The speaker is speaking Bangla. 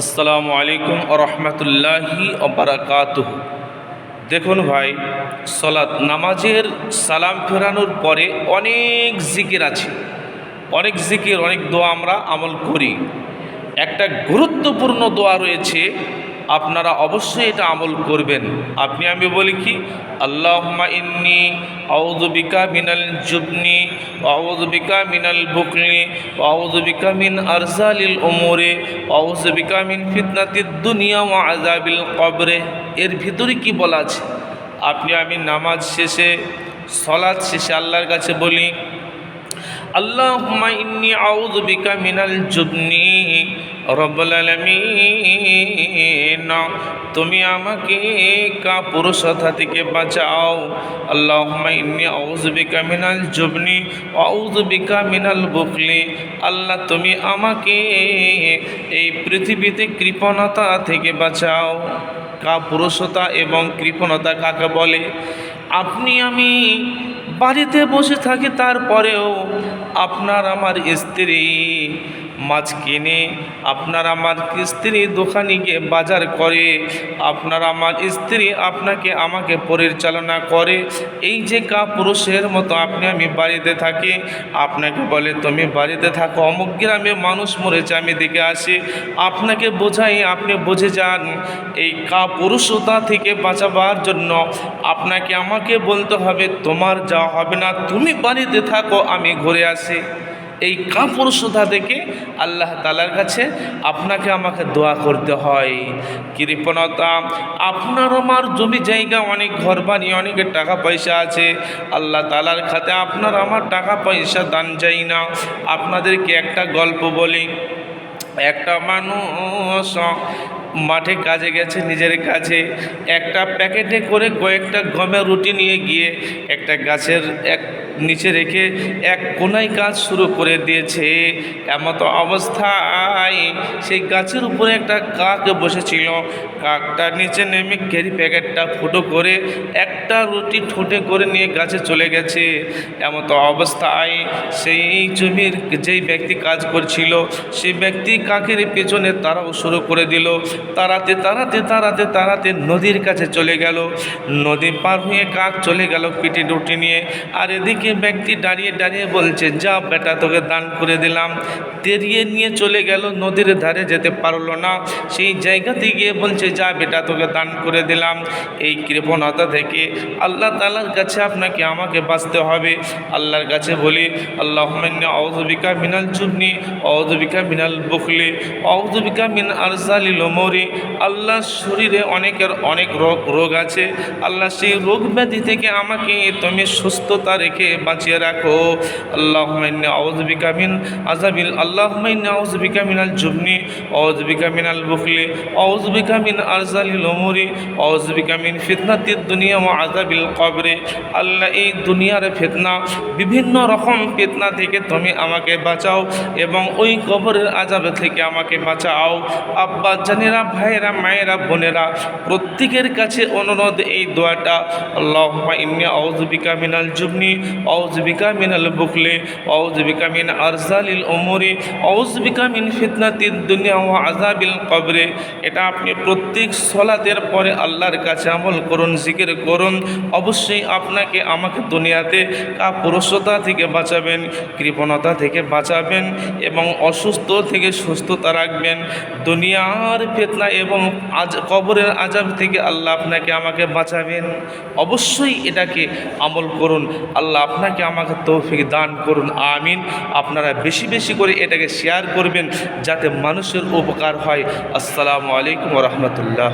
আসসালামু আলাইকুম রহমতুল্লাহি অবরাকাত দেখুন ভাই সলাৎ নামাজের সালাম ফেরানোর পরে অনেক জিকির আছে। অনেক জিকির, অনেক দোয়া আমরা আমল করি। একটা গুরুত্বপূর্ণ দোয়া রয়েছে আপনারা অবশ্যই এটা আমল করবেন। আপনি, আমি বলি কি? আল্লাহমা ইন্নি আউজবিকা মিনাল জুবনি আউজবিকা মিনাল বুকলি আউজবিকা মিন আরজালিল ওমরে আউজবিকা মিন ফিতনাতিদ দুনিয়া ও আজাবিল কবরে। এর ভিতরে কি বলা আছে? আপনি, আমি নামাজ শেষে সলাদ শেষে আল্লাহর কাছে বলি ইন্নি মিনাল জুবনি তুমি আমাকে কাপুরুষতা থেকে বাঁচাও। আল্লাহুম্মা ইন্নি আউযু বিকা মিনাল জুবনি আউযু বিকা মিনাল বুকলি। আল্লাহ, তুমি আমাকে এই পৃথিবীতে কৃপণতা থেকে বাঁচাও। কাপুরুষতা এবং কৃপণতা কাকে বলে? আপনি আমি বাড়িতে বসে থাকি, তারপরেও আপনার আমার স্ত্রী মাছ কিনে, আপনার আমার স্ত্রী দোকানে গিয়ে বাজার করে, আপনার আমার স্ত্রী আপনাকে, আমাকে পরিচালনা করে। এই যে কা পুরুষের মতো আপনি আমি বাড়িতে থাকি, আপনাকে বলে, তুমি বাড়িতে থাকো, অমুক গ্রামে মানুষ মরেছে, আমি দিকে আসি। আপনাকে বোঝাই, আপনি বুঝে যান, এই কা পুরুষতা থেকে বাঁচাবার জন্য আপনাকে আমাকে বলতে হবে, তোমার যাওয়া হবে না, তুমি বাড়িতে থাকো, আমি ঘুরে আসি। এই কাপুরুষতা থেকে আল্লাহ তালার কাছে আপনাকে আমাকে দোয়া করতে হয়। কৃপণতা, আপনার আমার জমি জায়গা, অনেক ঘর বানিয়ে অনেক টাকা পয়সা আছে। আল্লাহ তালার খাতে আপনার আমার টাকা পয়সা দান যাই না। আপনাদেরকে একটা গল্প বলি। একটা মানুষ মাঠে কাজে গেছে, নিজের কাছে একটা প্যাকেটে করে কয়েকটা গমের রুটি নিয়ে গিয়ে একটা গাছের এক নিচে রেখে এক কোনায় কাজ শুরু করে দিয়েছে। এমতো অবস্থায় সেই গাছের উপরে একটা কাক বসেছিল। কাকটা নিচে নেমে ক্যারি প্যাকেটটা ফুটো করে একটা রুটি ঠোঁটে করে নিয়ে গাছে চলে গেছে। এমতো অবস্থায় সেই জমির যেই ব্যক্তি কাজ করছিল, সেই ব্যক্তি কাকের পেছনে তারাও শুরু করে দিল। তাড়াতে তাড়াতে তাড়াতে তাড়াতে নদীর কাছে চলে গেল। নদী পার হয়ে কাক চলে গেল পিটি রুটি নিয়ে। আর এদিকে ব্যক্তি দাঁড়িয়ে দাঁড়িয়ে বলছে, যা বেটা, তোকে দান করে দিলাম। তেরিয়ে নিয়ে চলে গেল, নদীর ধারে যেতে পারল না। সেই জায়গাতে গিয়ে বলছে, যা বেটা, তোকে দান করে দিলাম। এই কৃপণতা থেকে আল্লাহ তালার কাছে আপনাকে, আমাকে বাঁচতে হবে। আল্লাহর কাছে বলি আল্লাহ অজবিকা মিনাল চুবনি অজবিকা মিনাল বকলি অজবিকা মিন আরজালিল মরি আল্লাহ শরীরে অনেকের অনেক রোগ রোগ আছে। আল্লাহ সেই রোগ ব্যাধি থেকে আমাকে তুমি সুস্থতা রেখে বাঁচিয়ে রাখো। আল্লাহ আউজবিকা মিন আজাবিল আল্লাহ আউজবিকা মিনাল জুবনি অজবিকা মিনাল বুকলি অজবিকা মিন আরজালিল ওমরি অজবিকা মিন ফিতনাতির দুনিয়া ও আজাবিল কবরে। আল্লাহ, এই দুনিয়ার ফিতনা, বিভিন্ন রকম ফিতনা থেকে তুমি আমাকে বাঁচাও এবং ওই কবরের আজাবে থেকে আমাকে বাঁচাও। আব্বা, জানেরা, ভাইয়েরা, মায়েরা, বোনেরা, প্রত্যেকের কাছে অনুরোধ এই দোয়াটা আল্লাহ ইন্নি আউজবিকা মিনাল জুবনি অউজবিকা মিনাল বুকলে অউজবিকা মিন আরজালিল ওমরে অউজবিকা মিন ফিতনাতির দুনিয়া ও আজাবিল কবরে। এটা আপনি প্রত্যেক সলাতের পরে আল্লাহর কাছে আমল করুন, জিকির করুন। অবশ্যই আপনাকে আমাকে দুনিয়াতে কাপুরুষতা থেকে বাঁচাবেন, কৃপণতা থেকে বাঁচাবেন এবং অসুস্থ থেকে সুস্থতা রাখবেন। দুনিয়ার ফেতনা এবং আজ কবরের আজাব থেকে আল্লাহ আপনাকে আমাকে বাঁচাবেন। অবশ্যই এটাকে আমল করুন। আল্লাহ আপনাকে আমাকে তৌফিক দান করুন, আমিন। আপনারা বেশি বেশি করে এটাকে শেয়ার করবেন যাতে মানুষের উপকার হয়। আসসালামু আলাইকুম রহমতুল্লাহ।